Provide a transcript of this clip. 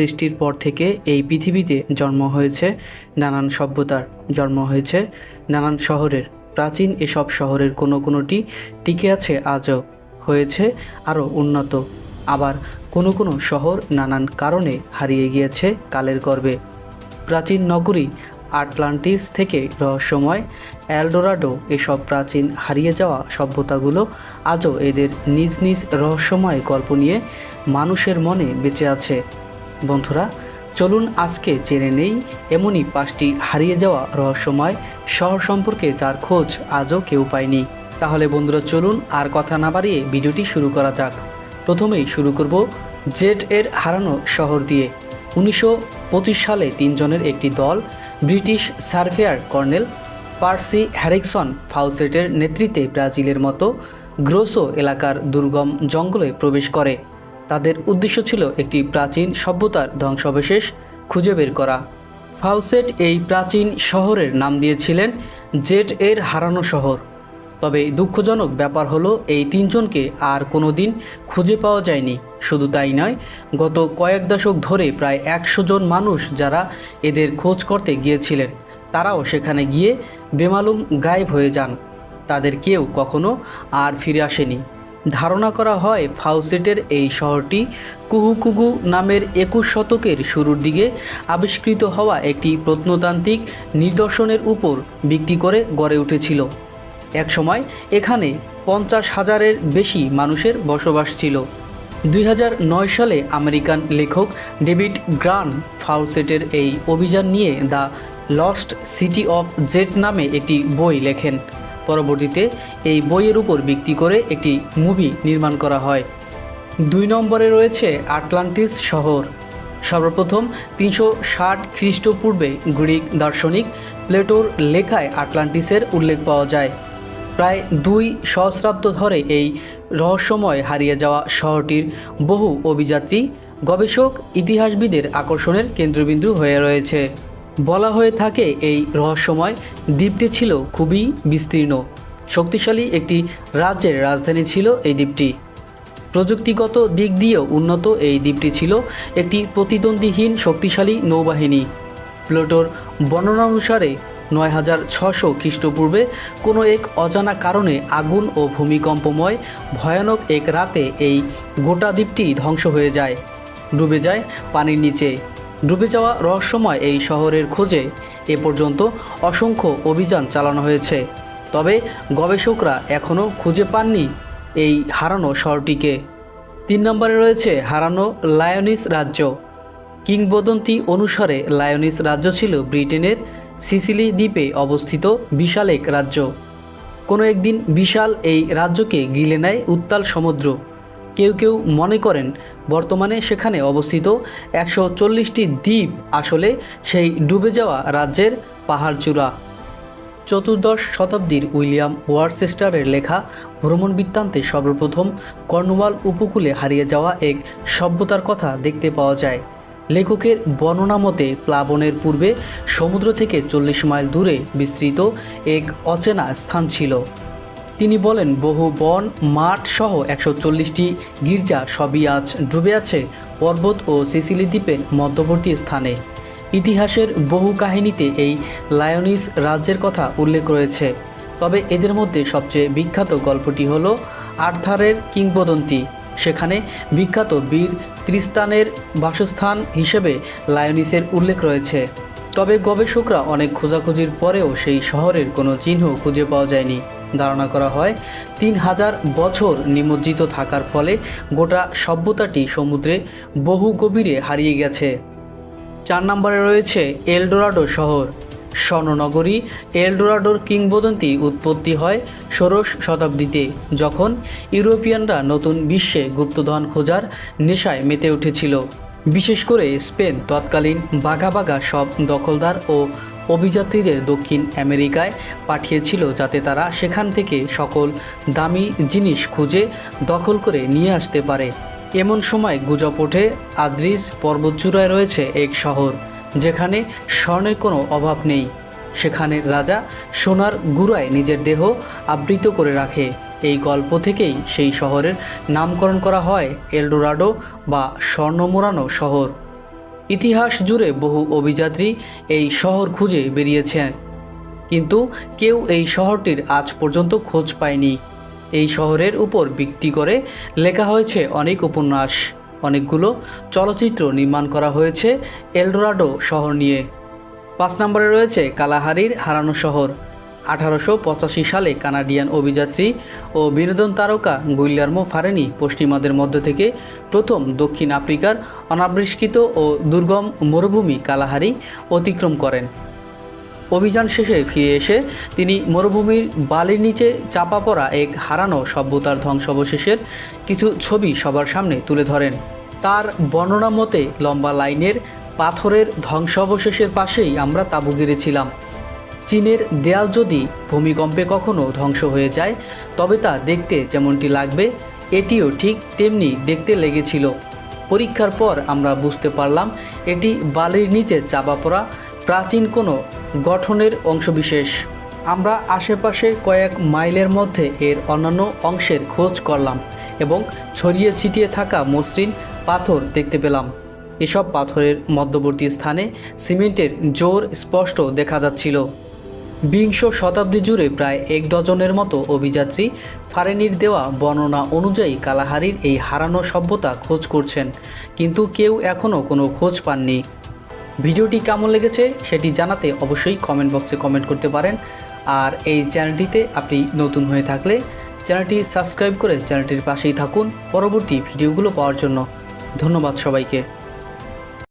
সৃষ্টির পর থেকে এই পৃথিবীতে জন্ম হয়েছে নানান সভ্যতার। জন্ম হয়েছে নানান শহরের। প্রাচীন এসব শহরের কোনো কোনোটি টিকে আছে, আজও হয়েছে, আরও উন্নত। আবার কোনো কোনো শহর নানান কারণে হারিয়ে গিয়েছে কালের গর্বে। প্রাচীন নগরী আটলান্টিস থেকে রহস্যময় অ্যালডোরাডো এসব প্রাচীন হারিয়ে যাওয়া সভ্যতাগুলো আজও এদের নিজ নিজ রহস্যময় গল্প নিয়ে মানুষের মনে বেঁচে আছে। বন্ধুরা, চলুন আজকে জেনে নেই এমনই পাঁচটি হারিয়ে যাওয়া রহস্যময় শহর সম্পর্কে যার খোঁজ আজও কেউ পায়নি। তাহলে বন্ধুরা, চলুন আর কথা না বাড়িয়ে ভিডিওটি শুরু করা যাক। প্রথমেই শুরু করব জেট এর হারানো শহর দিয়ে। উনিশশো পঁচিশ সালে তিনজনের একটি দল, British surveyor colonel Percy Harrison ফাউসেটের নেতৃত্বে ব্রাজিলের মতো গ্রোসো এলাকার দুর্গম জঙ্গলে প্রবেশ করে। তাদের উদ্দেশ্য ছিল একটি প্রাচীন সভ্যতার ধ্বংসাবশেষ খুঁজে বের করা। ফাউসেট এই প্রাচীন শহরের নাম দিয়েছিলেন জেট এর হারানো শহর। তবে দুঃখজনক ব্যাপার হলো, এই তিনজনকে আর কোনো দিন খুঁজে পাওয়া যায়নি। শুধু তাই নয়, গত কয়েক দশক ধরে প্রায় একশো জন মানুষ যারা এদের খোঁজ করতে গিয়েছিলেন, তারাও সেখানে গিয়ে বেমালুম গায়েব হয়ে যান। তাদের কেউ কখনো আর ফিরে আসেনি। ধারণা করা হয় ফাউসেটের এই শহরটি কুহুকুগু নামের একুশ শতকের শুরুর দিকে আবিষ্কৃত হওয়া একটি প্রত্নতান্ত্রিক নিদর্শনের উপর ভিত্তি করে গড়ে উঠেছিল। একসময় এখানে পঞ্চাশ হাজারের বেশি মানুষের বসবাস ছিল। দুই হাজার নয় সালে আমেরিকান লেখক ডেভিড গ্রান ফাউসেটের এই অভিযান নিয়ে the lost city of Z নামে একটি বই লেখেন। পরবর্তীতে এই বইয়ের উপর ভিত্তি করে একটি মুভি নির্মাণ করা হয়। দুই নম্বরে রয়েছে আটলান্টিস শহর। সর্বপ্রথম তিনশো ষাট খ্রিস্টপূর্বে গ্রিক দার্শনিক প্লেটোর লেখায় আটলান্টিসের উল্লেখ পাওয়া যায়। প্রায় দুই সহস্রাব্দ ধরে এই রহস্যময় হারিয়ে যাওয়া শহরটির বহু অভিযাত্রী, গবেষক, ইতিহাসবিদের আকর্ষণের কেন্দ্রবিন্দু হয়ে রয়েছে। বলা হয়ে থাকে এই রহস্যময় দ্বীপটি ছিল খুবই বিস্তীর্ণ। শক্তিশালী একটি রাজ্যের রাজধানী ছিল এই দ্বীপটি। প্রযুক্তিগত দিক দিয়েও উন্নত এই দ্বীপটি ছিল একটি প্রতিদ্বন্দ্বীহীন শক্তিশালী নৌবাহিনী। প্লোটোর বর্ণনা অনুসারে নয় হাজার ছশো খ্রিস্টপূর্বে কোনো এক অজানা কারণে আগুন ও ভূমিকম্পময়, ভয়ানক এক রাতে এই গোটা দ্বীপটি ধ্বংস হয়ে যায়, ডুবে যায় পানির নিচে। ডুবে যাওয়া রহস্যময় এই শহরের খোঁজে এ পর্যন্ত অসংখ্য অভিযান চালানো হয়েছে। তবে গবেষকরা এখনও খুঁজে পাননি এই হারানো শহরটিকে। তিন নম্বরে রয়েছে হারানো লায়নিস রাজ্য। কিংবদন্তি অনুসারে লায়নিস রাজ্য ছিল ব্রিটেনের সিসিলি দ্বীপে অবস্থিত বিশাল এক রাজ্য। কোনো একদিন বিশাল এই রাজ্যকে গিলে নেয় উত্তাল সমুদ্র। কেউ কেউ মনে করেন বর্তমানে সেখানে অবস্থিত একশো চল্লিশটি দ্বীপ আসলে সেই ডুবে যাওয়া রাজ্যের পাহাড় চূড়া চতুর্দশ শতাব্দীর উইলিয়াম ওয়ারচেস্টারের লেখা ভ্রমণ বৃত্তান্তে সর্বপ্রথম কর্নওয়াল উপকূলে হারিয়ে যাওয়া এক সভ্যতার কথা দেখতে পাওয়া যায়। লেখকের বর্ণনা মতে প্লাবনের পূর্বে সমুদ্র থেকে চল্লিশ মাইল দূরে বিস্তৃত এক অচেনা স্থান ছিল। তিনি বলেন, বহু বন, মাঠ সহ একশো চল্লিশটি গির্জা সবই আজ ডুবে আছে পর্বত ও সিসিলি দ্বীপের মধ্যবর্তী স্থানে। ইতিহাসের বহু কাহিনীতে এই লায়নিস রাজ্যের কথা উল্লেখ রয়েছে। তবে এদের মধ্যে সবচেয়ে বিখ্যাত গল্পটি হল আর্থারের কিংবদন্তি। সেখানে বিখ্যাত বীর ত্রিস্তানের বাসস্থান হিসেবে লায়নিসের উল্লেখ রয়েছে। তবে গবেষকরা অনেক খোঁজাখুঁজির পরেও সেই শহরের কোনো চিহ্ন খুঁজে পাওয়া যায়নি। ধারণা করা হয়, তিন হাজার বছর নিমজ্জিত থাকার ফলে গোটা সভ্যতাটি সমুদ্রে বহু গভীরে হারিয়ে গেছে। চার নম্বরে রয়েছে এলডোরাডো শহর। স্বর্ণনগরী এলডোরাডোর কিংবদন্তি উৎপত্তি হয় ষোড়শ শতাব্দীতে, যখন ইউরোপিয়ানরা নতুন বিশ্বে গুপ্তধন খোঁজার নেশায় মেতে উঠেছিল। বিশেষ করে স্পেন তৎকালীন বাঘা বাঘা সব দখলদার ও অভিযাত্রীদের দক্ষিণ আমেরিকায় পাঠিয়েছিল যাতে তারা সেখান থেকে সকল দামি জিনিস খুঁজে দখল করে নিয়ে আসতে পারে। এমন সময় গুজব ওঠে, আদ্রিস পর্বতচূড়ায় রয়েছে এক শহর, যেখানে স্বর্ণের কোনো অভাব নেই। সেখানে রাজা সোনার গুড়ায় নিজের দেহ আবৃত করে রাখে। এই গল্প থেকেই সেই শহরের নামকরণ করা হয়, এলডোরাডো বা স্বর্ণ মোড়ানো শহর। ইতিহাস জুড়ে বহু অভিযাত্রী এই শহর খুঁজে বেরিয়েছেন। কিন্তু কেউ এই শহরটির আজ পর্যন্ত খোঁজ পায়নি। এই শহরের উপর ভিত্তি করে লেখা হয়েছে অনেক উপন্যাস। অনেকগুলো চলচ্চিত্র নির্মাণ করা হয়েছে এলডোরাডো শহর নিয়ে। পাঁচ নম্বরে রয়েছে কালাহারির হারানো শহর। আঠারোশো পঁচাশি সালে কানাডিয়ান অভিযাত্রী ও বিনোদন তারকা গুইলার্মো ফারেনি পশ্চিমাদের মধ্য থেকে প্রথম দক্ষিণ আফ্রিকার অনাবৃষ্কৃত ও দুর্গম মরুভূমি কালাহারি অতিক্রম করেন। অভিযান শেষে ফিরে এসে তিনি মরুভূমির বালির নিচে চাপা পড়া এক হারানো সভ্যতার ধ্বংসাবশেষের কিছু ছবি সবার সামনে তুলে ধরেন। তার বর্ণনা মতে লম্বা লাইনের পাথরের ধ্বংসাবশেষের পাশেই আমরা তাঁবু গেড়েছিলাম। চীনের দেয়াল যদি ভূমিকম্পে কখনো ধ্বংস হয়ে যায়, তবে তা দেখতে যেমনটি লাগবে, এটিও ঠিক তেমনি দেখতে লেগেছিল। পরীক্ষার পর আমরা বুঝতে পারলাম, এটি বালির নিচে চাপা পড়া প্রাচীন কোনো গঠনের অংশবিশেষ। আমরা আশেপাশের কয়েক মাইলের মধ্যে এর অন্যান্য অংশের খোঁজ করলাম এবং ছড়িয়ে ছিটিয়ে থাকা মসৃণ পাথর দেখতে পেলাম। এসব পাথরের মধ্যবর্তী স্থানে সিমেন্টের জোর স্পষ্ট দেখা যাচ্ছিল। বিংশ শতাব্দী জুড়ে প্রায় এক ডজনের মতো অভিযাত্রী ফারেনির দেওয়া বর্ণনা অনুযায়ী কালাহারির এই হারানো সভ্যতা খোঁজ করছেন, কিন্তু কেউ এখনও কোনো খোঁজ পাননি। ভিডিওটি কেমন লেগেছে সেটি জানাতে অবশ্যই কমেন্ট বক্সে কমেন্ট করতে পারেন। আর এই চ্যানেলটিতে আপনি নতুন হয়ে থাকলে চ্যানেলটি সাবস্ক্রাইব করে চ্যানেলটির পাশেই থাকুন পরবর্তী ভিডিওগুলো পাওয়ার জন্য। ধন্যবাদ সবাইকে।